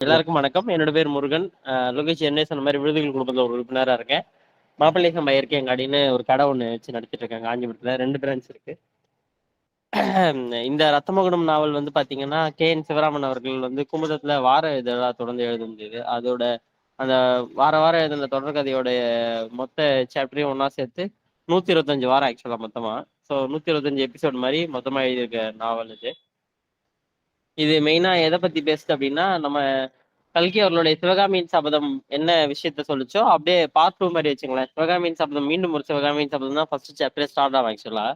எல்லாருக்கும் வணக்கம். என்னோட பேர் முருகன். லோகேஷ் என்ன சொன்ன மாதிரி விருதுகள் குடும்பத்தில் ஒரு உறுப்பினராக இருக்கேன். மாப்பிள்ளைசம் பயிர்க்கேங்காடின்னு ஒரு கடை ஒன்று வச்சு நடத்திட்டு இருக்கேன் காஞ்சிபுரத்தில் ரெண்டு பிரான்ச் இருக்கு. இந்த ரத்தமகுடம் நாவல் வந்து பார்த்தீங்கன்னா கே. என். சிவராமன் அவர்கள் வந்து குமுதத்தில் வார இதழாக தொடர்ந்து எழுதுனது அதோட அந்த வார வாரம் எழுதின தொடர்கதையோட மொத்த சாப்டரையும் ஒன்றா சேர்த்து நூற்றி இருபத்தஞ்சு வாரம் ஆக்சுவலாக மொத்தமாக ஸோ நூற்றி இருபத்தஞ்சு எபிசோட் மாதிரி மொத்தமாக எழுதியிருக்க நாவல் இது. இது மெயினா எதை பத்தி பேசுது அப்படின்னா நம்ம கல்கி அவர்களுடைய சிவகாமியின் சபதம் என்ன விஷயத்த சொல்லிச்சோ அப்படியே பார்ட் டூ மாதிரி வச்சுங்களேன். சிவகாமியின் சபதம் மீண்டும் ஒரு சிவகாமியின் சபதம் தான் ஃபர்ஸ்ட் சாப்டரே ஸ்டார்ட் ஆகும் ஆக்சுவலா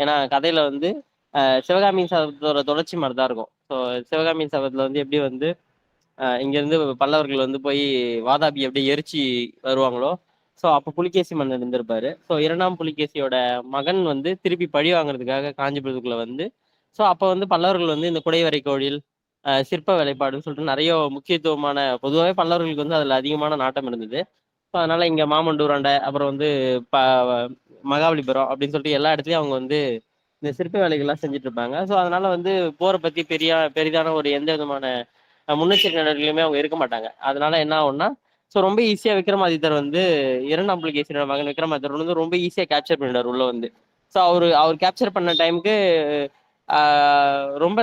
ஏன்னா கதையில வந்து சிவகாமியின் சபதத்தோட தொடர்ச்சி மாதிரி தான் இருக்கும். ஸோ சிவகாமியின் சபதத்துல வந்து எப்படி வந்து இங்கேருந்து பல்லவர்கள் வந்து போய் வாதாபி அப்படியே எரிச்சு வருவாங்களோ ஸோ அப்போ புலிகேசி மன்னன் இருந்திருப்பாரு. ஸோ இரண்டாம் புலிகேசியோட மகன் வந்து திருப்பி பழி வாங்குறதுக்காக காஞ்சிபுரத்துக்குள்ள வந்து ஸோ அப்போ வந்து பல்லவர்கள் வந்து இந்த குடைவரை கோவில் சிற்ப வேலைப்பாடுன்னு சொல்லிட்டு நிறைய முக்கியத்துவமான பொதுவாகவே பல்லவர்களுக்கு வந்து அதில் அதிகமான நாட்டம் இருந்தது. ஸோ அதனால இங்கே மாமண்டூராண்டை அப்புறம் வந்து ப மகாபலிபுரம் அப்படின்னு சொல்லிட்டு எல்லா இடத்துலையும் அவங்க வந்து இந்த சிற்ப வேலைகள்லாம் செஞ்சுட்டு இருப்பாங்க ஸோ அதனால வந்து போரை பற்றி பெரிய பெரிதான ஒரு எந்த விதமான முன்னெச்சரிக்கை நடவடிக்கையுமே அவங்க இருக்க மாட்டாங்க. அதனால என்ன ஆகும்னா ஸோ ரொம்ப ஈஸியாக விக்ரமாதித்தர் வந்து இரண்டாம் புலிகேசியோட மகன் விக்ரமாதித்தர் வந்து ரொம்ப ஈஸியாக கேப்சர் பண்ணிட்டார் உள்ள வந்து. ஸோ அவர் அவர் கேப்சர் பண்ண டைமுக்கு ரொம்ப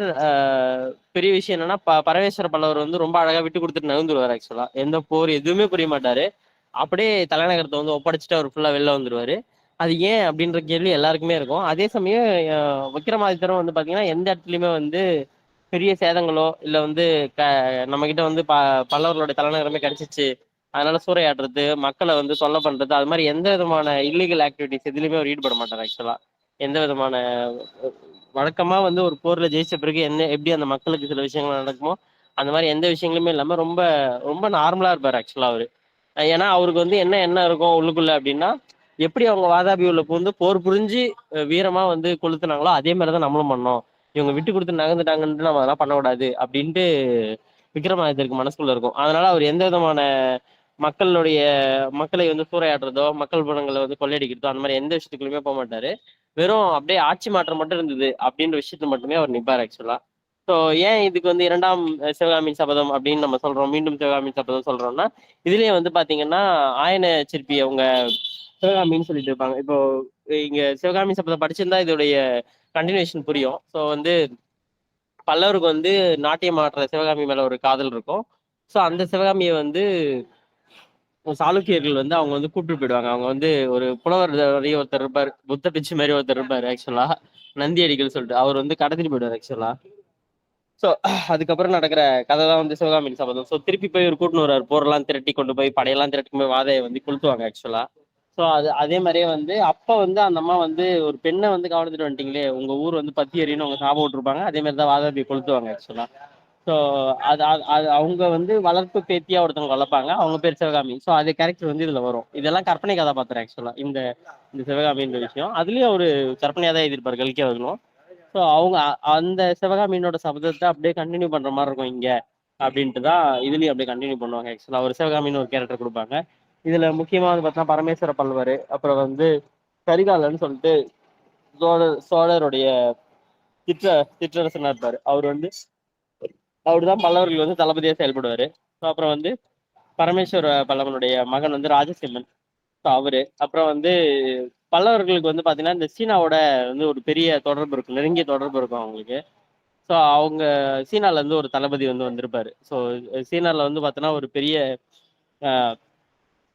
பெரிய விஷயம் என்னன்னா ப பரமேஸ்வர பல்லவர் வந்து ரொம்ப அழகா விட்டு கொடுத்துட்டு நகர்ந்துருவார் ஆக்சுவலா எந்த போர் எதுவுமே புரிய மாட்டாரு. அப்படியே தலைநகரத்தை வந்து ஒப்படைச்சிட்டு அவர் ஃபுல்லா வெளில வந்துருவாரு. அது ஏன் அப்படின்ற கேள்வி எல்லாருக்குமே இருக்கும். அதே சமயம் ஆஹ் விக்ரமாதித்தரும் வந்து பாத்தீங்கன்னா எந்த இடத்துலயுமே வந்து பெரிய சேதங்களோ இல்ல வந்து க நம்ம கிட்ட வந்து ப பல்லவர்களோட தலைநகரமே கிடைச்சிச்சு. அதனால சூறையாடுறது மக்களை வந்து தொல்லை பண்றது அது மாதிரி எந்த விதமான இல்லீகல் ஆக்டிவிட்டிஸ் எதுலையுமே அவர் ஈடுபட மாட்டார் ஆக்சுவலா எந்த விதமான வழக்கமா வந்து ஒரு போர்ல ஜெயிச்ச பிறகு என்ன எப்படி அந்த மக்களுக்கு சில விஷயங்கள் நடக்குமோ அந்த மாதிரி எந்த விஷயங்களுமே இல்லாம ரொம்ப ரொம்ப நார்மலா இருப்பாரு ஆக்சுவலா அவரு. ஏன்னா அவருக்கு வந்து என்ன என்ன இருக்கும் உள்ளுக்குள்ள அப்படின்னா எப்படி அவங்க வாதாபி உள்ள பூந்து போர் புரிஞ்சு வீரமா வந்து கொளுத்துனாங்களோ அதே மாதிரிதான் நம்மளும் பண்ணோம். இவங்க விட்டு கொடுத்து நகர்ந்துட்டாங்கன்ட்டு நம்ம அதெல்லாம் பண்ணக்கூடாது அப்படின்ட்டு விக்ரமாதித்தருக்கு மனசுக்குள்ள இருக்கும். அதனால அவர் எந்த விதமான மக்களுடைய மக்களை வந்து சூறையாடுறதோ மக்கள் பணங்களை வந்து கொள்ளையடிக்கிறதோ அந்த மாதிரி எந்த விஷயத்துக்குள்ளுமே போக மாட்டாரு. வெறும் அப்படியே ஆட்சி மாற்றம் மட்டும் இருந்தது அப்படின்ற விஷயத்துல மட்டுமே அவர் நிப்பார் ஆக்சுவலா ஸோ ஏன் இதுக்கு வந்து இரண்டாம் சிவகாமியின் சபதம் அப்படின்னு நம்ம சொல்றோம் மீண்டும் சிவகாமியின் சபதம் சொல்றோம்னா இதுலயே வந்து பாத்தீங்கன்னா ஆயன சிற்பி அவங்க சிவகாமின்னு சொல்லிட்டு இருப்பாங்க. இப்போ இங்க சிவகாமி சபதம் படிச்சிருந்தா இதோடைய கண்டினியூஷன் புரியும். ஸோ வந்து பல்லவருக்கு வந்து நாட்டியம் ஆடுற சிவகாமி மேல ஒரு காதல் இருக்கும். ஸோ அந்த சிவகாமியை வந்து சாளுக்கியர்கள் வந்து அவங்க வந்து கூப்பிட்டு போயிடுவாங்க. அவங்க வந்து ஒரு புலவர் நிறைய ஒருத்தர் இருப்பார். புத்த பிச்சு மாதிரி ஒருத்தர் இருப்பார் ஆக்சுவலா நந்தியடிகள் சொல்லிட்டு. அவர் வந்து கடத்திட்டு போயிடுவார் ஆக்சுவலா ஸோ அதுக்கப்புறம் நடக்கிற கதை தான் வந்து சிவகாமியின் சபதம். ஸோ திருப்பி போய் ஒரு கூட்டின்னு வர்றார் போரெல்லாம் திரட்டி கொண்டு போய் படையெல்லாம் திரட்டி போய் வாதையை வந்து கொளுத்துவாங்க ஆக்சுவலா ஸோ அது அதே மாதிரியே வந்து அப்போ வந்து அந்த அம்மா வந்து ஒரு பெண்ணை வந்து கவனிச்சுட்டு வந்துட்டீங்களே. உங்க ஊர் வந்து பத்தி எறின்னு அவங்க சாபம் விட்டுருப்பாங்க. அதே மாதிரி தான் வாதாபி கொளுத்துவாங்க ஆக்சுவலா ஸோ அது அது- அது அவங்க வந்து வளர்ப்பு பேத்தியா ஒருத்தவங்க வளர்ப்பாங்க. அவங்க பேர் சிவகாமி. ஸோ அது கேரக்டர் வந்து இதுல வரும். இதெல்லாம் கற்பனை கதாபாத்திரம் ஆக்சுவலா இந்த இந்த சிவகாமின்ற விஷயம். அதுலயும் ஒரு கற்பனையா தான் எழுதியிருப்பாரு கல்கி அவர்களும். ஸோ அவங்க அ- அந்த சிவகாமியினோட சபதத்தை அப்படியே கண்டினியூ பண்ற மாதிரி இருக்கும் இங்க அப்படின்ட்டு தான் இதுலயும் அப்படியே கண்டினியூ பண்ணுவாங்க ஆக்சுவலா ஒரு சிவகாமின்னு ஒரு கேரக்டர் கொடுப்பாங்க. இதுல முக்கியமா வந்து பார்த்தா பரமேஸ்வர பல்வர் அப்புறம் வந்து கரிகாலன்னு சொல்லிட்டு சோழர் சோழருடைய சிற்ற சிற்றரசனா இருப்பாரு. அவர் வந்து அவர் தான் பல்லவர்கள் வந்து தளபதியா செயல்படுவாரு. ஸோ அப்புறம் வந்து பரமேஸ்வர பல்லவனுடைய மகன் வந்து ராஜசிம்மன். ஸோ அவரு. அப்புறம் வந்து பல்லவர்களுக்கு வந்து பாத்தீங்கன்னா இந்த சீனாவோட வந்து ஒரு பெரிய தொடர்பு இருக்கும். நெருங்கிய தொடர்பு இருக்கும் அவங்களுக்கு. ஸோ அவங்க சீனால இருந்து ஒரு தளபதி வந்து வந்திருப்பாரு. ஸோ சீனால வந்து பார்த்தோன்னா ஒரு பெரிய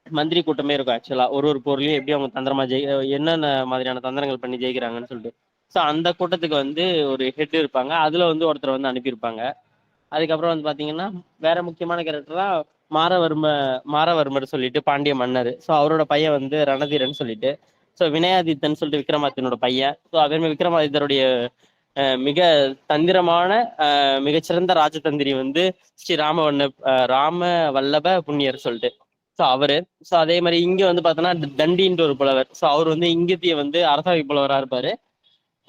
மந்திரி கூட்டமே இருக்கும் ஆக்சுவலா ஒரு ஒரு போர்லயும் எப்படி அவங்க தந்திரமா ஜெயி என்னென்ன மாதிரியான தந்திரங்கள் பண்ணி ஜெயிக்கிறாங்கன்னு சொல்லிட்டு. ஸோ அந்த கூட்டத்துக்கு வந்து ஒரு ஹெட் இருப்பாங்க. அதுல வந்து ஒருத்தர் வந்து அனுப்பியிருப்பாங்க. அதுக்கப்புறம் வந்து பாத்தீங்கன்னா வேற முக்கியமான கேரக்டரா மாரவர்ம மாரவர்மர் சொல்லிட்டு பாண்டிய மன்னர். ஸோ அவரோட பையன் வந்து ரணதீரன் சொல்லிட்டு. ஸோ வினயாதித்தன் சொல்லிட்டு விக்ரமாதித்தனோட பையன். ஸோ அதே மாதிரி விக்ரமாதித்தருடைய மிக தந்திரமான மிகச்சிறந்த ராஜதந்திரி வந்து ஸ்ரீ ராமவண்ண ராம வல்லப புண்ணியர் சொல்லிட்டு. ஸோ அவரு. ஸோ அதே மாதிரி இங்க வந்து பார்த்தோன்னா தண்டின்ற ஒரு புலவர். ஸோ அவர் வந்து இங்கத்திய வந்து அரசவை புலவராக இருப்பாரு.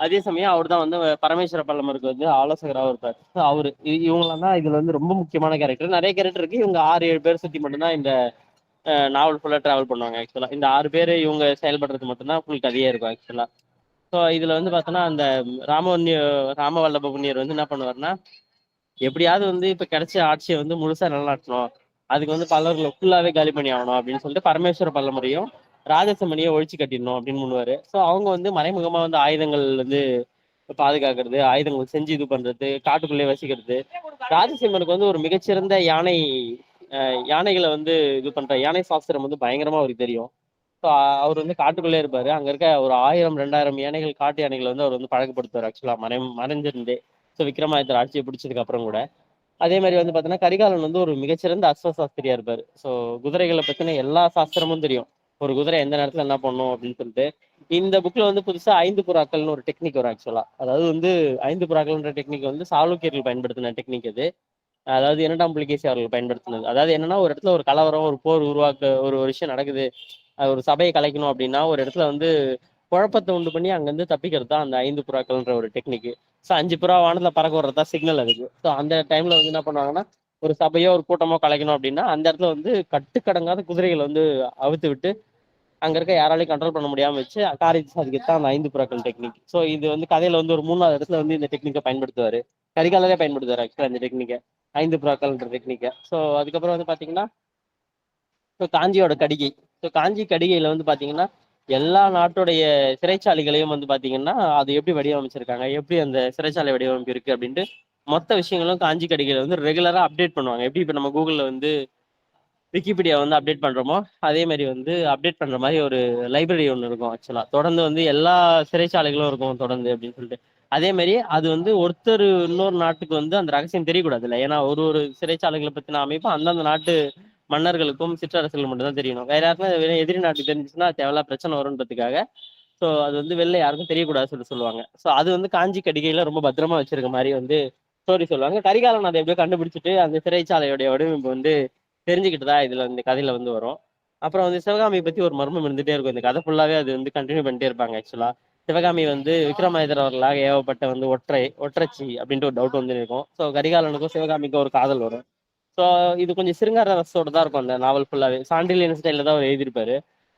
அதே சமயம் அவர் தான் வந்து பரமேஸ்வர பல்லமருக்கு வந்து ஆலோசகராக இருப்பார். அவரு இ- தான் இதுல வந்து ரொம்ப முக்கியமான கேரக்டர் நிறைய கேரக்டர் இருக்கு. இவங்க ஆறு ஏழு பேர் சுத்தி மட்டும்தான் இந்த நாவல் ஃபுல்லா டிராவல் பண்ணுவாங்க ஆக்சுவலா இந்த ஆறு பேர் இவங்க செயல்படுறது மட்டும்தான் ஃபுல் கதையே இருக்கும் ஆக்சுவலா ஸோ இதுல வந்து பார்த்தோன்னா அந்த ராமவன்ய ராமவல்லப புண்ணியர் வந்து என்ன பண்ணுவாருன்னா எப்படியாவது வந்து இப்ப கிடைச்ச ஆட்சியை வந்து முழுசா நிலநாட்டணும். அதுக்கு வந்து பல்லவர்களை ஃபுல்லாவே காலி பண்ணி ஆகணும் அப்படின்னு சொல்லிட்டு பரமேஸ்வர பல்லமுறையும் ராஜசமணியை ஒழிச்சு கட்டிடணும் அப்படின்னு முன்னுவாரு ஸோ அவங்க வந்து மறைமுகமாக வந்து ஆயுதங்கள் வந்து பாதுகாக்கிறது ஆயுதங்கள் செஞ்சு இது பண்றது காட்டுக்குள்ளே வசிக்கிறது. ராஜசிம்மனுக்கு வந்து ஒரு மிகச்சிறந்த யானை யானைகளை வந்து இது பண்ற யானை சாஸ்திரம் வந்து பயங்கரமா அவருக்கு தெரியும். ஸோ அவர் வந்து காட்டுக்குள்ளே இருப்பாரு. அங்க இருக்க ஒரு ஆயிரம் ரெண்டாயிரம் யானைகள் காட்டு யானைகளை வந்து அவர் வந்து பழக்கப்படுத்துவார் ஆக்சுவலா மறை மறைஞ்சிருந்தே. ஸோ விக்ரமாதித்தர் ஆட்சியை பிடிச்சதுக்கு அப்புறம் கூட. அதே மாதிரி வந்து பாத்தீங்கன்னா கரிகாலன் வந்து ஒரு மிகச்சிறந்த அஸ்வ சாஸ்திரியா இருப்பாரு. ஸோ குதிரைகளை பத்தின எல்லா சாஸ்திரமும் தெரியும். ஒரு குதிரை எந்த நேரத்துல என்ன பண்ணும் அப்படின்னு சொல்லிட்டு இந்த புக்ல வந்து புதுசா ஐந்து புறாக்கள்னு ஒரு டெக்னிக் வரும் ஆக்சுவலா அதாவது வந்து ஐந்து புறாக்கள்ன்ற டெக்னிக் வந்து சாளுக்கியர்கள் பயன்படுத்தின டெக்னிக் அது அதாவது இரண்டாம் புலிகேசி அவர்கள் பயன்படுத்தினது. அதாவது என்னன்னா ஒரு இடத்துல ஒரு கலவரம் ஒரு போர் உருவாக்க ஒரு விஷயம் நடக்குது ஒரு சபையை கலைக்கணும் அப்படின்னா ஒரு இடத்துல வந்து குழப்பத்தை உண்டு பண்ணி அங்கேருந்து தப்பிக்கிறது தான் அந்த ஐந்து புறாக்கள்ன்ற ஒரு டெக்னிக் ஸோ அஞ்சு புறா வானத்தில் பறக்க வர்றதா சிக்னல் அதுக்கு. ஸோ அந்த டைம்ல வந்து என்ன பண்ணுவாங்கன்னா ஒரு சபையோ ஒரு கூட்டமோ கலைக்கணும் அப்படின்னா அந்த இடத்துல வந்து கட்டுக்கடங்காத குதிரைகளை வந்து அவுத்து விட்டு அங்க இருக்க யாராலையும் கண்ட்ரோல் பண்ண முடியாம வச்சு காரியத்தை சாதிக்கத்தான் அந்த ஐந்து புறாக்கள் டெக்னிக் ஸோ இது வந்து கதையில வந்து ஒரு மூணாவது இடத்துல வந்து இந்த டெக்னிக்கை பயன்படுத்துவாரு. கரிகாலரே பயன்படுத்துவார் ஆக்சுவலா இந்த டெக்னிக்கை ஐந்து புறாக்கள்ன்ற டெக்னிக்கை ஸோ அதுக்கப்புறம் வந்து பாத்தீங்கன்னா ஸோ காஞ்சியோட கடிகை. ஸோ காஞ்சி கடிகையில வந்து பாத்தீங்கன்னா எல்லா நாட்டுடைய சிறைச்சாலைகளையும் வந்து பாத்தீங்கன்னா அது எப்படி வடிவமைச்சிருக்காங்க எப்படி அந்த சிறைச்சாலை வடிவமைப்பு இருக்கு அப்படின்ட்டு மொத்த விஷயங்களும் காஞ்சி கடிகையில வந்து ரெகுலரா அப்டேட் பண்ணுவாங்க. எப்படி இப்ப நம்ம கூகுள்ல வந்து விக்கிபீடியா வந்து அப்டேட் பண்றோமோ அதே மாதிரி வந்து அப்டேட் பண்ற மாதிரி ஒரு லைப்ரரி ஒன்று இருக்கும் ஆக்சுவலா தொடர்ந்து வந்து எல்லா சிறைச்சாலைகளும் இருக்கும் தொடர்ந்து அப்படின்னு சொல்லிட்டு. அதே மாதிரி அது வந்து ஒருத்தர் இன்னொரு நாட்டுக்கு வந்து அந்த ரகசியம் தெரியக்கூடாது இல்லை ஏன்னா ஒரு ஒரு சிறைச்சாலைகளை பத்தின அமைப்பு அந்தந்த நாட்டு மன்னர்களுக்கும் சிற்றரசுகள் மட்டும் தான் தெரியணும். வேற யாருக்கும் எதிரி நாட்டுக்கு தெரிஞ்சுச்சுன்னா தேவையில்லா பிரச்சனை வரும்ன்றதுக்காக ஸோ அது வந்து வெளில யாருக்கும் தெரியக்கூடாதுன்னு சொல்லி சொல்லுவாங்க. ஸோ அது வந்து காஞ்சி கடிகையில ரொம்ப பத்திரமா வச்சிருக்க மாதிரி வந்து ஸ்டோரி சொல்லுவாங்க. கரிகாலன் அதை எப்படியோ கண்டுபிடிச்சிட்டு அந்த சிறைச்சாலையுடைய வடிவமைப்பு வந்து தெரிஞ்சுக்கிட்டு தான் இதுல இந்த கதையில வந்து வரும். அப்புறம் வந்து சிவகாமியை பத்தி ஒரு மர்மம் இருந்துட்டே இருக்கும். இந்த கதை ஃபுல்லாவே அது வந்து கண்டினியூ பண்ணிட்டே இருப்பாங்க ஆக்சுவலா சிவகாமி வந்து விக்ரமாதித்தர் அவர்களாக ஏவப்பட்ட வந்து ஒற்றை ஒற்றச்சி அப்படின்ட்டு ஒரு டவுட் வந்து இருக்கும். ஸோ கரிகாலனுக்கும் சிவகாமிக்கும் ஒரு காதல் வரும். ஸோ இது கொஞ்சம் சிறுங்கார ரசத்தோட தான் இருக்கும் அந்த நாவல் ஃபுல்லாவே சாண்டிலியன் ஸ்டைல தான் அவர் எழுதியிருப்பாரு.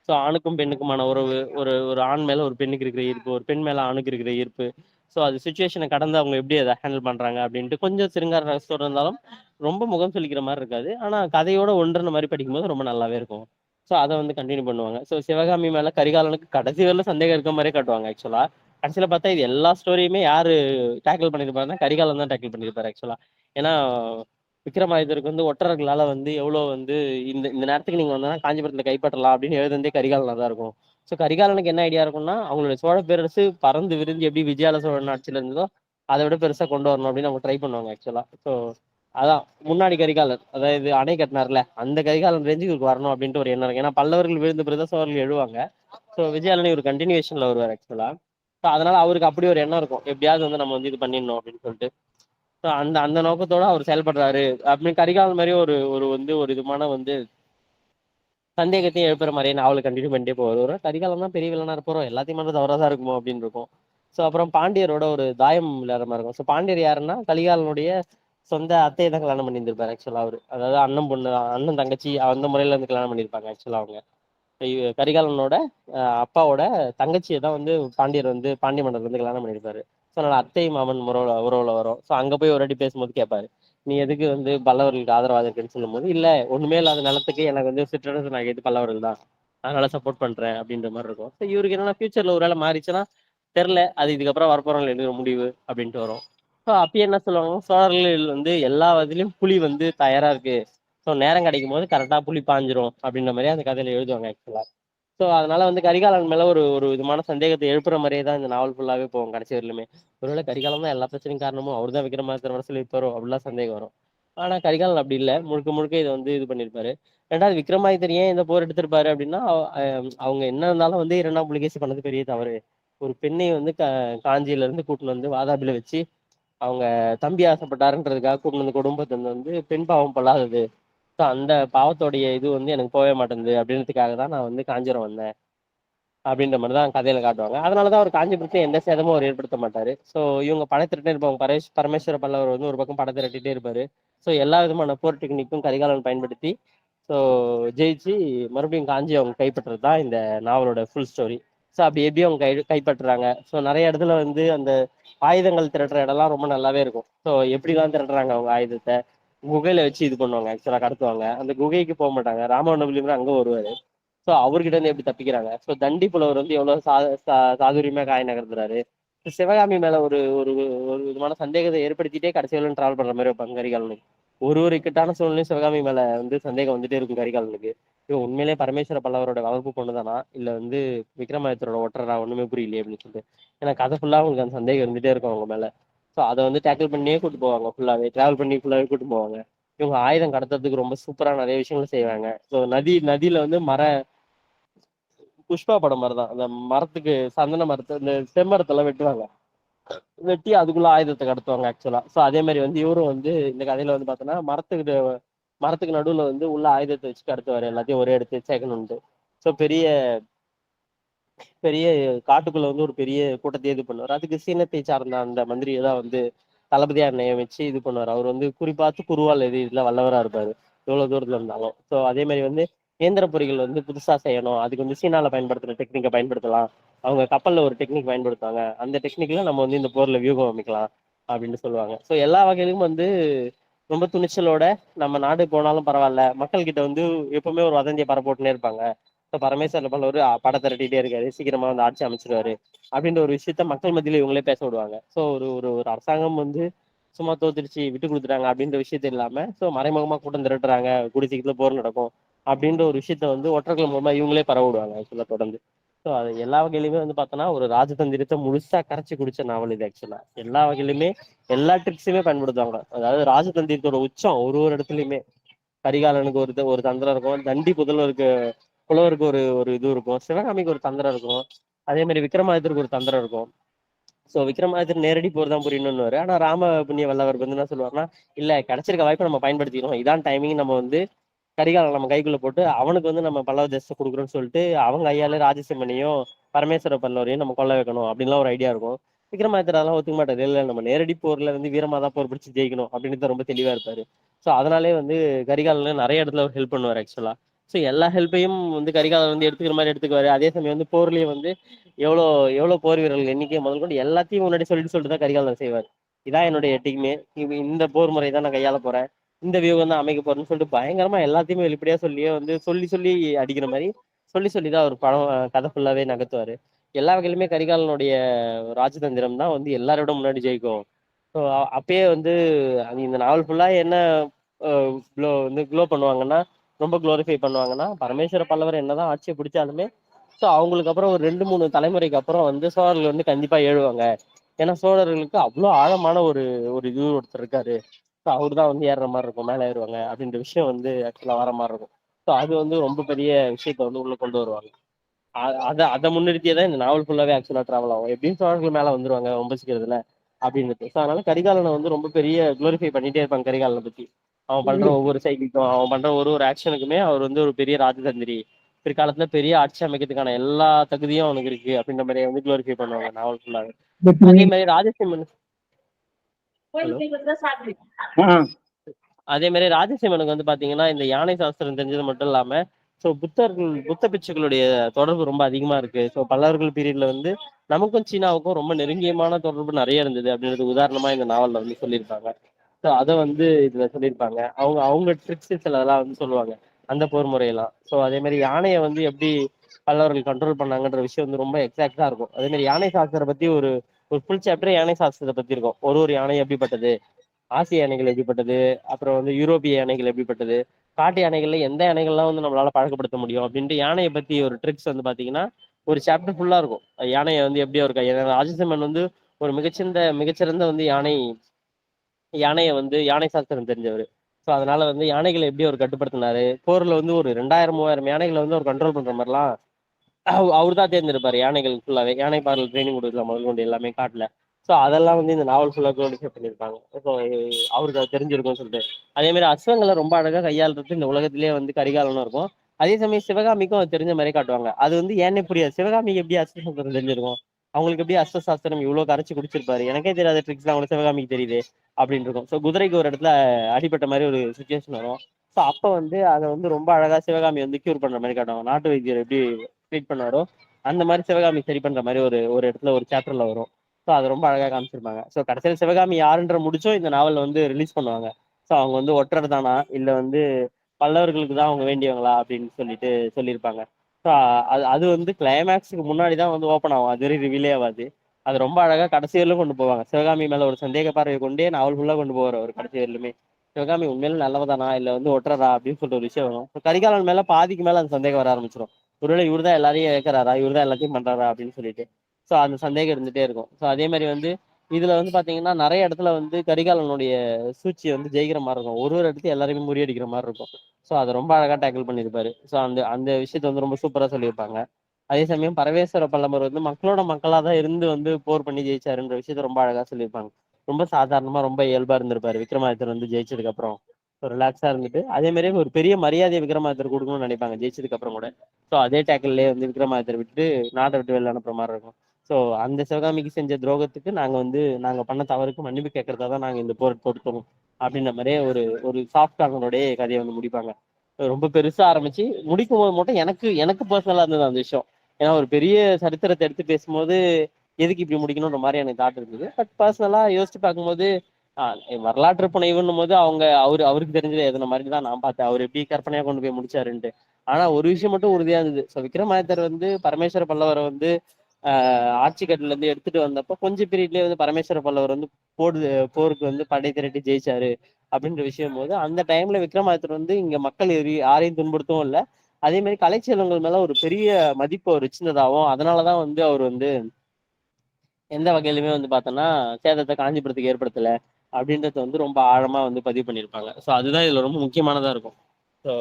ஸோ ஆணுக்கும் பெண்ணுக்குமான உறவு ஒரு ஒரு ஆண் மேல ஒரு பெண்ணுக்கு இருக்கிற ஈர்ப்பு ஒரு பெண் மேல ஆணுக்கு இருக்கிற ஈர்ப்பு. ஸோ அது சுச்சுவேஷனை கடந்து அவங்க எப்படி அதை ஹேண்டில் பண்ணுறாங்க அப்படின்ட்டு கொஞ்சம் சிறுங்கார ரசத்தோட இருந்தாலும் ரொம்ப முகம் சொல்லிக்கிற மாதிரி இருக்காது. ஆனால் கதையோட ஒன்றுன மாதிரி படிக்கும்போது ரொம்ப நல்லாவே இருக்கும். ஸோ அதை வந்து கண்டினியூ பண்ணுவாங்க. ஸோ சிவகாமி மேலே கரிகாலனுக்கு கடைசி வரல சந்தேகம் இருக்க மாதிரியே காட்டுவாங்க ஆக்சுவலாக கடைசியில் பார்த்தா இது எல்லா ஸ்டோரியுமே யார் டேக்கிள் பண்ணிருப்பாருன்னா கரிகாலன் தான் டேக்கிள் பண்ணியிருப்பார் ஆக்சுவலாக ஏன்னா விக்ரமாதித்தருக்கு வந்து ஒற்றர்களால் வந்து எவ்வளோ வந்து இந்த இந்த நேரத்துக்கு நீங்கள் வந்தோன்னா காஞ்சிபுரத்தில் கைப்பற்றலாம் அப்படின்னு எழுதுந்தே கரிகாலனாக தான் இருக்கும். ஸோ கரிகாலனுக்கு என்ன ஐடியா இருக்கும்னா அவங்களுடைய சோழ பேரரசு பறந்து விரிஞ்சு எப்படி விஜயால சோழன் ஆட்சியில இருந்ததோ அதை விட பெருசா கொண்டு வரணும் அப்படின்னு அவங்க ட்ரை பண்ணுவாங்க ஆக்சுவலா ஸோ அதான் முன்னாடி கரிகாலன் அதாவது அணை கட்டினார்ல அந்த கரிகாலன் ரேஞ்சுக்கு வரணும் அப்படின்ட்டு ஒரு எண்ணம் இருக்கு. ஏன்னா பல்லவர்கள் விழுந்த பிறகு சோழர்கள் எழுவாங்க. ஸோ விஜயாலனி ஒரு கண்டினியூஷன்ல வருவார் ஆக்சுவலா ஸோ அதனால அவருக்கு அப்படி ஒரு எண்ணம் இருக்கும். எப்படியாவது வந்து நம்ம வந்து இது பண்ணிடணும் அப்படின்னு சொல்லிட்டு. ஸோ அந்த அந்த நோக்கத்தோட அவர் செயல்படுறாரு. அப்படின்னு கரிகாலன் மாதிரி ஒரு ஒரு வந்து ஒரு விதமான வந்து சந்தேகத்தையும் எழுப்புற மாதிரியே நாவல் கண்டினியூ பண்ணிட்டே போவார் ஒரு கரிகாலம் தான் பெரிய வில்லனா இருப்போம். எல்லாத்தையும் மட்டும் தவறாக தான் இருக்குமோ அப்படின்னு இருக்கும். ஸோ அப்புறம் பாண்டியரோட ஒரு தாயம் விளையாடுற மாதிரி இருக்கும். ஸோ பாண்டியர் யாருன்னா கலிகாலனுடைய சொந்த அத்தையை தான் கல்யாணம் பண்ணியிருந்திருப்பாரு ஆக்சுவலாக அவர். அதாவது அண்ணன் பொண்ணு அண்ணன் தங்கச்சி அந்த முறையில இருந்து கல்யாணம் பண்ணியிருப்பாங்க ஆக்சுவலாக அவங்க. கரிகாலனோட அப்பாவோட தங்கச்சியை தான் வந்து பாண்டியர் வந்து பாண்டிய மன்னர் வந்து கல்யாணம் பண்ணியிருப்பாரு. ஸோ அதனால அத்தை மாமன் உறவுல உறவுல வரும். ஸோ அங்கே போய் ஒரு வாட்டி பேசும்போது கேட்பாரு. நீ எதுக்கு வந்து பல்லவர்களுக்கு ஆதரவாக இருக்குன்னு சொல்லும்போது இல்ல ஒண்ணுமே இல்லாத நிலத்துக்கு எனக்கு வந்து சிற்றரசு நான் எது பல்லவர்கள் தான். அதனால சப்போர்ட் பண்றேன் அப்படின்ற மாதிரி இருக்கும். ஸோ இவருக்கு என்னன்னா ஃபியூச்சர்ல ஒரு வேலை மாறிச்சுன்னா தெரில அது இதுக்கப்புறம் வரப்போறவங்க எடுக்கிற முடிவு அப்படின்ட்டு வரும். ஸோ அப்பயே என்ன சொல்லுவாங்க சோழர்கள் வந்து எல்லா வகையிலும் புலி வந்து தயாரா இருக்கு. ஸோ நேரம் கிடைக்கும் போது கரெக்டா புலி பாஞ்சிரும் அப்படின்ற மாதிரி அந்த கதையில எழுதுவாங்க ஆக்சுவலா ஸோ அதனால வந்து கரிகாலன் மேல ஒரு ஒரு விதமான சந்தேகத்தை எழுப்புற மாதிரியே தான் இந்த நாவல் ஃபுல்லாவே போகும். கடைசி வரலுமே. ஒருவேளை கரிகாலம் தான் எல்லா பிரச்சனையும் காரணமும் அவர் தான் விக்ரமாதித்தர் வரசில் இருப்பாரோ அப்படிலாம் சந்தேகம் வரும். ஆனா கரிகாலன் அப்படி இல்லை. முழுக்க முழுக்க இதை வந்து இது பண்ணிருப்பாரு ரெண்டாவது விக்ரமாதித்தர் ஏன் இந்த போர் எடுத்திருப்பாரு அப்படின்னா அவங்க என்ன இருந்தாலும் வந்து இரண்டாம் புலிகேசி பண்ணது பெரிய தவறு. ஒரு பெண்ணை வந்து காஞ்சியில இருந்து கூட்டின்னு வந்து வாதாபில வச்சு அவங்க தம்பி ஆசைப்பட்டாருன்றதுக்காக கூட்டின்னு வந்து குடும்பத்தை வந்து பெண் பாவம் பல்லாதது. ஸோ அந்த பாவத்தோடைய இது வந்து எனக்கு போகவே மாட்டேங்குது அப்படின்றதுக்காக தான் நான் வந்து காஞ்சிரம் வந்தேன். அப்படின்ற மாதிரி தான் கதையில காட்டுவாங்க. அதனால தான் அவர் காஞ்சிபுரத்தை எந்த சேதமும் அவர் ஏற்படுத்த மாட்டாரு. ஸோ இவங்க படத்திரட்டே இருப்பாங்க. பரேஷ் பரமேஸ்வர பல்லவர் வந்து ஒரு பக்கம் படத்தை திரட்டிகிட்டே இருப்பாரு. ஸோ எல்லா விதமான போர் டெக்னிக்கும் கரிகாலன் பயன்படுத்தி ஸோ ஜெயிச்சு மறுபடியும் காஞ்சி அவங்க கைப்பற்றது தான் இந்த நாவலோட ஃபுல் ஸ்டோரி ஸோ அப்படி எப்படி அவங்க கை கைப்பற்றுறாங்க. ஸோ நிறைய இடத்துல வந்து அந்த ஆயுதங்கள் திரட்டுற இடம்லாம் ரொம்ப நல்லாவே இருக்கும். ஸோ எப்படிலாம் திரட்டுறாங்க அவங்க ஆயுதத்தை? குகையில வச்சு இது பண்ணுவாங்க ஆக்சுவலா கடத்துவாங்க. அந்த குகைக்கு போக மாட்டாங்க. ராமவனபுலியும் அங்க வருவாரு. ஸோ அவர்கிட்ட இருந்து எப்படி தப்பிக்கிறாங்க? ஸோ தண்டி புலவர் வந்து எவ்வளவு சா சாதுரியமா காய் நகர்த்துறாரு. சிவகாமி மேல ஒரு ஒரு ஒரு விதமான சந்தேகத்தை ஏற்படுத்திட்டே கடைசி வரையும் டிராவல் பண்ற மாதிரி வைப்பாங்க கரிகாலனுக்கு. ஒரு ஒரு இக்கட்டான சூழ்நிலையும் சிவகாமி மேல வந்து சந்தேகம் வந்துட்டே இருக்கும் கரிகாலனுக்கு. இவன் உண்மையிலேயே பரமேஸ்வர பல்லவரோட வளர்ப்பு பொண்ணுதானா? இல்ல வந்து விக்ரமாதித்தரோட ஒற்றரா? ஒண்ணுமே புரியலையே அப்படின்னு சொல்லிட்டு. ஏன்னா கதை ஃபுல்லா அவங்களுக்கு அந்த சந்தேகம் இருந்துட்டே இருக்கும் அவங்க மேல. ஸோ அதை வந்து டேக்கிள் பண்ணியே கூட்டு போவாங்க ஃபுல்லாவே டிராவல் பண்ணி ஃபுல்லாவே கூட்டு போவாங்க. இவங்க ஆயுதம் கடத்துறதுக்கு ரொம்ப சூப்பராக நிறைய விஷயங்கள் செய்வாங்க. ஸோ நதி நதியில வந்து மர புஷ்பா படம் மாதிரி தான் அந்த மரத்துக்கு சந்தன மரத்தை இந்த செம்மரத்தெல்லாம் வெட்டுவாங்க. வெட்டி அதுக்குள்ள ஆயுதத்தை கடத்துவாங்க ஆக்சுவலா ஸோ அதே மாதிரி வந்து இவரும் வந்து இந்த கதையில வந்து பார்த்தோன்னா மரத்துக்கு மரத்துக்கு நடுவுல வந்து உள்ள ஆயுதத்தை வச்சு கடத்துவார். எல்லாத்தையும் ஒரே எடுத்து சேர்க்கணும்ட்டு ஸோ பெரிய பெரிய காட்டுக்குள்ள வந்து ஒரு பெரிய கூட்டத்தை இது பண்ணுவார். அதுக்கு சீனத்தை சார்ந்த அந்த மந்திரியை தான் வந்து தளபதியா நியமிச்சு இது பண்ணுவார். அவர் வந்து குறிப்பாத்து குருவால் எது இதுல வல்லவரா இருப்பாரு. எவ்வளவு தூரத்துல இருந்தாலும். ஸோ அதே மாதிரி வந்து இயந்திர பொறிகள் வந்து புதுசா செய்யணும். அதுக்கு வந்து சீனால பயன்படுத்துற டெக்னிக்கை பயன்படுத்தலாம். அவங்க கப்பல்ல ஒரு டெக்னிக் பயன்படுத்துவாங்க. அந்த டெக்னிக்ல நம்ம வந்து இந்த போர்ல வியூகம் அமைக்கலாம் அப்படின்னு சொல்லுவாங்க. ஸோ எல்லா வகையிலும் வந்து ரொம்ப துணிச்சலோட நம்ம நாடு போனாலும் பரவாயில்ல. மக்கள் கிட்ட வந்து எப்பவுமே ஒரு வதந்தியை பரப்போட்டுனே இருப்பாங்க. பரமேஸ்வர ஒரு படம் திரட்டிட்டே இருக்காரு. சீக்கிரமா வந்து ஆட்சி அமைச்சிருவாரு. அப்படின்ற ஒரு விஷயத்த மக்கள் மத்தியில இவங்களே பேச விடுவாங்க. ஸோ ஒரு ஒரு ஒரு அரசாங்கம் வந்து சும்மா தோத்துருச்சு விட்டு கொடுத்துட்டாங்க அப்படின்ற விஷயத்த இல்லாம ஸோ மறைமுகமா கூட்டம் திரட்டுறாங்க. குடி சீக்கிரத்துல போர் நடக்கும் அப்படின்ற ஒரு விஷயத்த வந்து ஒற்றர்கள் மூலமா இவங்களே பரவ விடுவாங்க ஆக்சுவலா தொடர்ந்து. ஸோ அது எல்லா வகையிலுமே வந்து பார்த்தோன்னா ஒரு ராஜதந்திரத்தை முழுசா கரைச்சி குடிச்ச நாவல் இது ஆக்சுவலா. எல்லா வகையிலுமே எல்லா ட்ரிக்ஸுமே பயன்படுத்துவாங்க. அதாவது ராஜதந்திரத்தோட உச்சம் ஒரு ஒரு இடத்துலயுமே. கரிகாலனுக்கு ஒரு ஒரு தந்திரம் இருக்கும். தண்டி புதல்வருக்கு புலவருக்கு ஒரு ஒரு இது இருக்கும். சிவகாமிக்கு ஒரு தந்திரம் இருக்கும். அதே மாதிரி விக்ரமாதித்தருக்கு ஒரு தந்திரம் இருக்கும். சோ விக்ரமாதித்தர் நேரடி போர் தான் புரியணும்னு ஆனா ராம புண்ணிய வல்லவர் வந்து என்ன சொல்லுவாருன்னா இல்ல கிடைச்சிருக்க வாய்ப்பை நம்ம பயன்படுத்திக்கணும் இதான் டைமிங் நம்ம வந்து கரிகாலம் நம்ம கைக்குள்ள போட்டு அவனுக்கு வந்து நம்ம பல்லவ தேசத்தை கொடுக்குறோம்னு சொல்லிட்டு அவங்க ஐயால ராஜசிம்மனையும் பரமேஸ்வர பல்லவரையும் நம்ம கொல்ல வைக்கணும். அப்படின்லாம் ஒரு ஐடியா இருக்கும். விக்ரமாதித்தர் அதெல்லாம் ஒத்துக்க மாட்டாரு இல்ல நம்ம நேரடி போர்ல வந்து வீரமாதா தான் போர் பிடிச்சு ஜெயிக்கணும். அப்படின்னு ரொம்ப தெளிவா இருப்பாரு. சோ அதனாலே வந்து கரிகாலன் நிறைய இடத்துல அவர் ஹெல்ப் பண்ணுவார் ஆக்சுவலா ஸோ எல்லா ஹெல்ப்பையும் வந்து கரிகாலன் வந்து எடுத்துக்கிற மாதிரி எடுத்துக்குவாரு. அதே சமயம் வந்து போர்லயே வந்து எவ்வளோ எவ்வளோ போர் வீரர்கள் எண்ணிக்கை முதல் கொண்டு எல்லாத்தையும் முன்னாடி சொல்லிட்டு சொல்லிட்டு தான் கரிகாலன் செய்வார். இதான் என்னுடைய டீமே இந்த போர் முறை தான் நான் கையாள போறேன். இந்த வியூகம் தான் அமைக்க போறேன்னு சொல்லிட்டு பயங்கரமா எல்லாத்தையுமே வெளிப்படையா சொல்லியே வந்து சொல்லி சொல்லி அடிக்கிற மாதிரி சொல்லி சொல்லி தான் அவர் படம் கதை ஃபுல்லாவே நகர்த்துவாரு. எல்லா வகையிலுமே கரிகாலனுடைய ராஜதந்திரம் தான் வந்து எல்லாரோட முன்னாடி ஜெயிக்கும். ஸோ அப்பயே வந்து அது இந்த நாவல் ஃபுல்லா என்ன க்ளோ வந்து க்ளோ பண்ணுவாங்கன்னா ரொம்ப குளோரிஃபை பண்ணுவாங்கன்னா பரமேஸ்வர பல்லவர் என்னதான் ஆட்சியை பிடிச்சாலுமே ஸோ அவங்களுக்கு அப்புறம் ஒரு ரெண்டு மூணு தலைமுறைக்கு அப்புறம் வந்து சோழர்கள் வந்து கண்டிப்பா ஏழுவாங்க. ஏன்னா சோழர்களுக்கு அவ்வளோ ஆழமான ஒரு ஒரு இது ஒருத்தர் இருக்காரு. ஸோ அவர் தான் வந்து ஏறுற மாதிரி இருக்கும் மேலே ஏறுவாங்க அப்படின்ற விஷயம் வந்து ஆக்சுவலாக வர மாதிரி இருக்கும். ஸோ அது வந்து ரொம்ப பெரிய விஷயத்த வந்து உள்ள கொண்டு வருவாங்க. அதை அதை முன்னிறுத்தியே தான் இந்த நாவல் ஃபுல்லாவே ஆக்சுவலாக ட்ராவல் ஆகும். எப்படியும் சோழர்கள் மேலே வந்துருவாங்க ரொம்ப சீக்கிரத்துல அப்படின்றது ஸோ அதனால கரிகாலனை வந்து ரொம்ப பெரிய குளோரிஃபை பண்ணிட்டே இருப்பாங்க கரிகாலனை பத்தி. அவன் பண்ற ஒவ்வொரு சைக்கிளுக்கும் அவன் பண்ற ஒரு ஒரு ஆக்ஷனுக்குமே அவர் வந்து ஒரு பெரிய ராஜதந்திரி. பிற்காலத்துல பெரிய ஆட்சி அமைக்கிறதுக்கான எல்லா தகுதியும் அவனுக்கு இருக்கு அப்படின்ற மாதிரி வந்து க்ளோரிஃபை பண்ணுவாங்க நாவல் ஃபுல்லாவே அதே மாதிரி ராஜசிம்மன். அதே மாதிரி ராஜசிம்மனுக்கு வந்து பாத்தீங்கன்னா இந்த யானை சாஸ்திரம் தெரிஞ்சது மட்டும் இல்லாம ஸோ புத்தர்கள் புத்த பிச்சுக்களுடைய தொடர்பு ரொம்ப அதிகமா இருக்கு. ஸோ பல்லவர்கள் பீரியட்ல வந்து நமக்கும் சீனாவுக்கும் ரொம்ப நெருங்கியமான தொடர்பு நிறைய இருந்தது அப்படின்றது உதாரணமா இந்த நாவல்ல வந்து சொல்லியிருப்பாங்க ஸோ அதை வந்து இதுல சொல்லியிருப்பாங்க. அவங்க அவங்க ட்ரிக்ஸ் சிலதெல்லாம் வந்து சொல்லுவாங்க. அந்த போர் முறையெல்லாம். ஸோ அதே மாதிரி யானையை வந்து எப்படி பல்லவர்கள் கண்ட்ரோல் பண்ணாங்கன்ற விஷயம் வந்து ரொம்ப எக்ஸாக்டா இருக்கும். அதே மாதிரி யானை சாஸ்திரத்தை பத்தி ஒரு ஒரு ஃபுல் சாப்டர் யானை சாஸ்திரத்தை பத்தி இருக்கும். ஒரு ஒரு யானை எப்படிப்பட்டது? ஆசிய யானைகள் எப்படிப்பட்டது? அப்புறம் வந்து யூரோப்பிய யானைகள் எப்படிப்பட்டது? காட்டு யானைகள்ல எந்த யானைகள்லாம் வந்து நம்மளால பழக்கப்படுத்த முடியும்? அப்படின்ட்டு யானையை பத்தி ஒரு ட்ரிக்ஸ் வந்து பாத்தீங்கன்னா ஒரு சாப்டர் ஃபுல்லா இருக்கும். யானையை வந்து எப்படி இருக்கா ஏன்னா ராஜசிம்மன் வந்து ஒரு மிகச்சிறந்த மிகச்சிறந்த வந்து யானை யானையை வந்து யானை சாஸ்திரம் தெரிஞ்சவர். ஸோ அதனால வந்து யானைகளை எப்படி அவர் கட்டுப்படுத்தினாரு? போரில் வந்து ஒரு ரெண்டாயிரம் மூவாயிரம் யானைகளை வந்து அவர் கண்ட்ரோல் பண்ணுற மாதிரிலாம் அவர் தான் தேர்ந்தெடுப்பார். யானைகள் ஃபுல்லாகவே யானை பாடல் ட்ரைனிங் கொடுக்கலாம் முதல் கொண்டு எல்லாமே காட்டில். ஸோ அதெல்லாம் வந்து இந்த நாவல் ஃபுல்லாக குளோரிஃபை பண்ணியிருப்பாங்க. ஸோ அவருக்கு அது தெரிஞ்சிருக்கும்னு சொல்லிட்டு. அதே மாதிரி அஸ்வங்களை ரொம்ப அழகாக கையாளுறது இந்த உலகத்திலேயே வந்து கரிகாலனும் இருக்கும். அதே சமயம் சிவகாமிக்கும் அது தெரிஞ்ச மாதிரி காட்டுவாங்க. அது வந்து ஏன்னே புரியாது. சிவகாமிக்கு எப்படி அஸ்வசாஸ்திரம் தெரிஞ்சிருக்கும்? அவங்களுக்கு எப்படி அஸ்வசாஸ்திரம் இவ்வளவு கரைச்சு குடிச்சிருப்பாரு? எனக்கே தெரியாத ட்ரிக்ஸ் அவங்களுக்கு சிவகாமிக்கு தெரியுது அப்படின்னு இருக்கும். ஸோ குதிரைக்கு ஒரு இடத்துல அடிபட்ட மாதிரி ஒரு சுச்சுவேஷன் வரும். ஸோ அப்போ வந்து அதை வந்து ரொம்ப அழகா சிவகாமி வந்து கியூர் பண்ற மாதிரி காட்டுவாங்க. நாட்டு வைத்தியர் எப்படி ட்ரீட் பண்ணாரோ அந்த மாதிரி சிவகாமி சரி பண்ற மாதிரி ஒரு ஒரு இடத்துல ஒரு சாப்டர்ல வரும். ஸோ அது ரொம்ப அழகா காமிச்சிருப்பாங்க. ஸோ கடைசியில் சிவகாமி யாருன்ற முடிச்சோ இந்த நாவல் வந்து ரிலீஸ் பண்ணுவாங்க. ஸோ அவங்க வந்து ஒற்றர் தானா? இல்லை வந்து பல்லவர்களுக்கு தான் அவங்க வேண்டியவங்களா? அப்படின்னு சொல்லிட்டு சொல்லியிருப்பாங்க. ஸோ அது அது வந்து கிளைமேக்ஸுக்கு முன்னாடி தான் வந்து ஓப்பன் ஆகும். அது வரையும் ரிவீலே ஆகாது. அது ரொம்ப அழகாக கடைசி வரலும் கொண்டு போவாங்க. சிவகாமி மேலே ஒரு சந்தேக பார்வை கொண்டே நாவல் ஃபுல்லாக கொண்டு போவார் ஒரு கடைசி வரலுமே சிவகாமி உண்மையில நல்லவதானா? இல்லை வந்து ஒட்டுறதா? அப்படின்னு சொல்லிட்டு ஒரு விஷயம் வரும். இப்போ கரிகாலன் மேலே பாதிக்கு மேலே அந்த சந்தேகம் வர ஆரம்பிச்சிடும் ஒருவேளை இவர் தான் எல்லாரையும் இயக்கிறாரா இவர் தான் எல்லாத்தையும் பண்ணுறாரா அப்படின்னு சொல்லிட்டு. ஸோ அந்த சந்தேகம் இருந்துகிட்டே இருக்கும். ஸோ அதே மாதிரி வந்து இதுல வந்து பாத்தீங்கன்னா நிறைய இடத்துல வந்து கரிகாலனுடைய சூழ்ச்சி வந்து ஜெயிக்கிற மாதிரி இருக்கும். ஒரு ஒரு இடத்துல எல்லாருமே முறியடிக்கிற மாதிரி இருக்கும். ஸோ அதை ரொம்ப அழகா டேக்கிள் பண்ணியிருப்பாரு. ஸோ அந்த அந்த விஷயத்த வந்து ரொம்ப சூப்பரா சொல்லியிருப்பாங்க. அதே சமயம் பரவேஸ்வர பல்லவர் வந்து மக்களோட மக்களா தான் இருந்து வந்து போர் பண்ணி ஜெயிச்சாருன்ற விஷயத்த ரொம்ப அழகா சொல்லியிருப்பாங்க. ரொம்ப சாதாரணமா ரொம்ப இயல்பா இருந்திருப்பாரு. விக்ரமாதித்தர் வந்து ஜெயிச்சதுக்கு அப்புறம். ரிலாக்ஸா இருந்துட்டு அதே மாதிரி ஒரு பெரிய மரியாதையை விக்ரமாதித்தர் கொடுக்கணும்னு நினைப்பாங்க ஜெயிச்சதுக்கு அப்புறம் கூட. ஸோ அதே டேக்கிள்லயே வந்து விக்ரமாதித்தர் விட்டு நாட்டை விட்டு வெளில அனுப்புற மாதிரி இருக்கும். ஸோ அந்த சிவகாமிக்கு செஞ்ச துரோகத்துக்கு நாங்க வந்து நாங்க பண்ண தவறுக்கு மன்னிப்பு கேட்கறதா தான் நாங்க இந்த போர் தொடுத்தோம் அப்படின்ற மாதிரியே ஒரு ஒரு சாஃப்ட் அவங்களுடைய கதையை வந்து முடிப்பாங்க. ரொம்ப பெருசா ஆரம்பிச்சு முடிக்கும் போது மட்டும் எனக்கு எனக்கு பர்சனலா இருந்தது அந்த விஷயம். ஏன்னா ஒரு பெரிய சரித்திரத்தை எடுத்து பேசும்போது எதுக்கு இப்படி முடிக்கணும்ன்ற மாதிரி எனக்கு தாட் இருந்தது. பட் பர்சனலா யோசிச்சு பார்க்கும்போது வரலாற்று புனைவுன்னும் போது அவங்க அவரு அவருக்கு தெரிஞ்சது எதன மாதிரி தான் நான் பார்த்தேன். அவர் எப்படி கற்பனையா கொண்டு போய் முடிச்சாருன்ட்டு. ஆனா ஒரு விஷயம் மட்டும் உறுதியா இருந்தது. ஸோ விக்ரமாதித்தர் வந்து பரமேஸ்வர பல்லவரை வந்து ஆட்சி கட்டில இருந்து எடுத்துட்டு வந்தப்போ கொஞ்சம் பீரியட்லயே வந்து பரமேஸ்வர பல்லவர் வந்து போடு போருக்கு வந்து படை திரட்டி ஜெயிச்சாரு அப்படின்ற விஷயம் போது அந்த டைம்ல விக்ரமாதித்தர் வந்து இங்க மக்கள் யாரையும் துன்புறுத்தவும் இல்லை. அதே மாதிரி கலைச்செல்வங்கள் மேல ஒரு பெரிய மதிப்பு அவர் வச்சிருந்ததாகவும் அதனாலதான் வந்து அவர் வந்து எந்த வகையிலுமே வந்து பார்த்தோன்னா சேதத்தை காஞ்சிபுரத்துக்கு ஏற்படுத்தல அப்படின்றத வந்து ரொம்ப ஆழமா வந்து பதிவு பண்ணியிருப்பாங்க ஸோ அதுதான் இதுல ரொம்ப முக்கியமானதா இருக்கும். ஸோ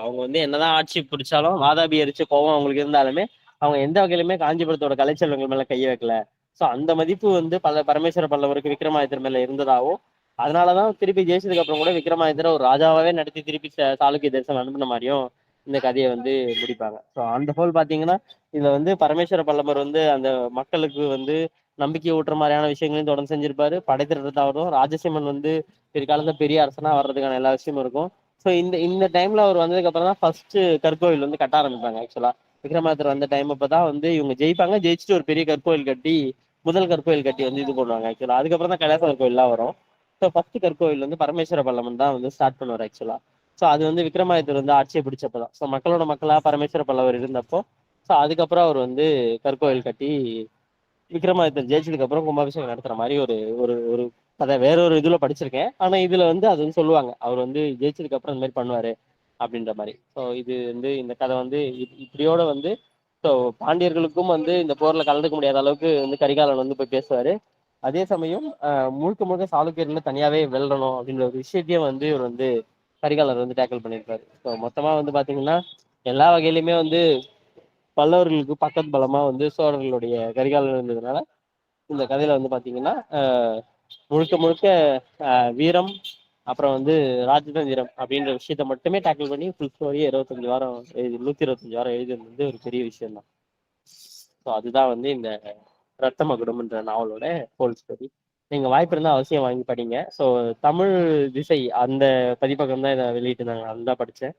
அவங்க வந்து என்னதான் ஆட்சி பிடிச்சாலும் வாதாபி அரிச்ச கோவம் அவங்களுக்கு இருந்தாலுமே அவங்க எந்த வகையிலுமே காஞ்சிபுரத்தோட கலைச்செல்வங்கள் மேல கைய வைக்கல. ஸோ அந்த மதிப்பு வந்து பல பரமேஸ்வர பல்லவருக்கு விக்ரமாதித்தர் மேல இருந்ததாகவும் அதனாலதான் திருப்பி ஜெயிச்சதுக்கு அப்புறம் கூட விக்ரமாதித்தரை ஒரு ராஜாவே நடத்தி திருப்பி சாளுக்கிய தரிசனம் அனுப்பின மாதிரியும் இந்த கதையை வந்து முடிப்பாங்க. ஸோ அந்த போல் பாத்தீங்கன்னா இதுல வந்து பரமேஸ்வர பல்லவர் வந்து அந்த மக்களுக்கு வந்து நம்பிக்கை ஊட்டுற மாதிரியான விஷயங்களையும் தொடர்ந்து செஞ்சிருப்பாரு. படைத்திட்டத்தாவதும் ராஜசிம்மன் வந்து பிற்காலத்துல பெரிய அரசனா வர்றதுக்கான எல்லா விஷயமும் இருக்கும். ஸோ இந்த இந்த டைம்ல அவர் வந்ததுக்கு அப்புறம் தான் ஃபர்ஸ்ட் கற்கோவில் வந்து கட்ட ஆரம்பிப்பாங்க ஆக்சுவலா விக்ரமாதித்தர் வந்த டைம் அப்பதான் வந்து இவங்க ஜெயிப்பாங்க. ஜெயிச்சுட்டு ஒரு பெரிய கற்கோவில் கட்டி முதல் கற்கோயில் கட்டி வந்து இது பண்ணுவாங்க ஆக்சுவலா அதுக்கப்புறம் தான் கைலாச கோயில்லாம் வரும். ஸோ ஃபர்ஸ்ட் கற்கோவில் வந்து பரமேஸ்வர பல்லவன் தான் வந்து ஸ்டார்ட் பண்ணுவார் ஆக்சுவலா ஸோ அது வந்து விக்ரமாதித்தர் வந்து ஆட்சியை பிடிச்சப்பதான். ஸோ மக்களோட மக்களா பரமேஸ்வர பல்லவர் இருந்தப்போ ஸோ அதுக்கப்புறம் அவர் வந்து கற்கோவில் கட்டி விக்ரமாதித்தர் ஜெயிச்சதுக்கு அப்புறம் கும்பாபிஷேகம் நடத்துற மாதிரி ஒரு ஒரு ஒரு கதை வேற ஒரு இதுல படிச்சிருக்கேன். ஆனா இதுல வந்து அது வந்து சொல்லுவாங்க. அவர் வந்து ஜெயிச்சதுக்கு அப்புறம் இந்த மாதிரி பண்ணுவாரு. அப்படின்ற மாதிரி. ஸோ இது வந்து இந்த கதை வந்து இப்படியோட வந்து ஸோ பாண்டியர்களுக்கும் வந்து இந்த போர்ல கலந்துக்க முடியாத அளவுக்கு வந்து கரிகாலன் வந்து போய் பேசுவாரு. அதே சமயம் முழுக்க முழுக்க சாளுக்கியர்கள் தனியாவே வெல்லணும் அப்படின்ற ஒரு விஷயத்தையும் வந்து இவர் வந்து கரிகாலர் வந்து டேக்கிள் பண்ணியிருப்பாரு ஸோ மொத்தமா வந்து பாத்தீங்கன்னா எல்லா வகையிலுமே வந்து பல்லவர்களுக்கு பக்கத்து பலமா வந்து சோழர்களுடைய கரிகாலன் இருந்ததுனால இந்த கதையில வந்து பாத்தீங்கன்னா முழுக்க முழுக்க வீரம் அப்புறம் வந்து ராஜதந்திரம் அப்படின்ற விஷயத்த மட்டுமே டேக்கிள் பண்ணி ஃபுல் ஸ்டோரியே இருபத்தஞ்சு வாரம் எழுதி நூத்தி இருபத்தஞ்சு வாரம் எழுதுறது வந்து ஒரு பெரிய விஷயம் தான் ஸோ அதுதான் வந்து இந்த ரத்த மகுடம்ன்ற நாவலோட ஹோல் ஸ்டோரி நீங்க வாய்ப்பு இருந்தால் அவசியம் வாங்கி படிங்க. ஸோ தமிழ் திசை அந்த பதிப்பகம் தான் இதை வெளியிட்டு இருந்தாங்க அதுதான் படித்தேன்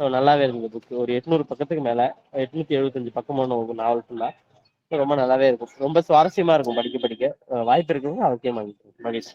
ஸோ நல்லாவே இருந்தது புக்கு ஒரு எட்நூறு பக்கத்துக்கு மேலே எட்நூத்தி எழுபத்தஞ்சு பக்கமான ஒரு நாவல் ஃபுல்லாக ரொம்ப நல்லாவே இருக்கும். ரொம்ப சுவாரஸ்யமா இருக்கும் படிக்க படிக்க. வாய்ப்பு இருக்குங்க அவசியம் வாங்கிக்கணும் மகிழ்ச்சி.